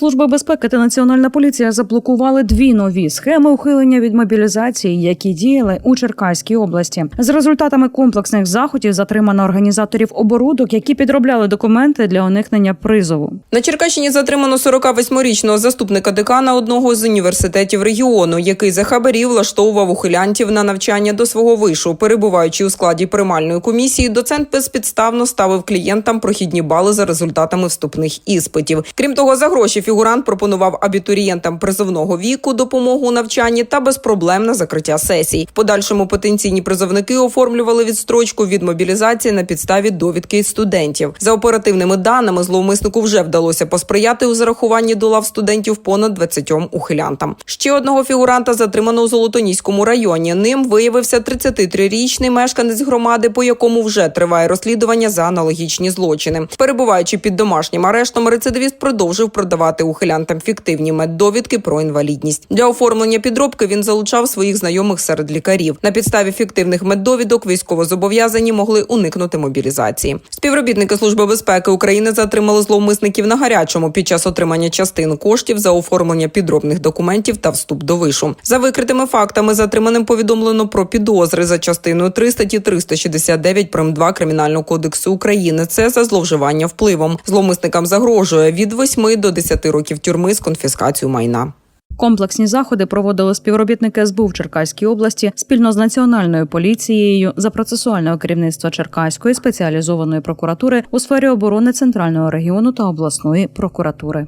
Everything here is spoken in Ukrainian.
Служба безпеки та національна поліція заблокували дві нові схеми ухилення від мобілізації, які діяли у Черкаській області. з результатами комплексних заходів затримано організаторів оборудок, які підробляли документи для уникнення призову. На Черкащині затримано 48-річного заступника декана одного з університетів регіону, який за хабарі влаштовував ухилянтів на навчання до свого вишу. Перебуваючи у складі приймальної комісії, доцент безпідставно ставив клієнтам прохідні бали за результатами вступних іспитів. Крім того, за гроші фігурант пропонував абітурієнтам призовного віку допомогу у навчанні та безпроблемне закриття сесій. В подальшому потенційні призовники оформлювали відстрочку від мобілізації на підставі довідки студентів. За оперативними даними, зловмиснику вже вдалося посприяти у зарахуванні до лав студентів понад 20 ухилянтам. Ще одного фігуранта затримано у Золотоніському районі. Ним виявився 33-річний мешканець громади, по якому вже триває розслідування за аналогічні злочини. Перебуваючи під домашнім арештом, рецидивіст продовжив продавати ухилянтам фіктивні меддовідки про інвалідність. Для оформлення підробки він залучав своїх знайомих серед лікарів. На підставі фіктивних меддовідок військовозобов'язані могли уникнути мобілізації. Співробітники служби безпеки України затримали зловмисників на гарячому під час отримання частин коштів за оформлення підробних документів та вступ до вишу. За викритими фактами затриманим повідомлено про підозри за частиною 3 статті 369 прим. 2 кримінального кодексу України. Це за зловживання впливом. Зловмисникам загрожує від 8 до 10 років тюрми з конфіскацією майна. Комплексні заходи проводили співробітники СБУ в Черкаській області спільно з національною поліцією за процесуального керівництва Черкаської спеціалізованої прокуратури у сфері оборони центрального регіону та обласної прокуратури.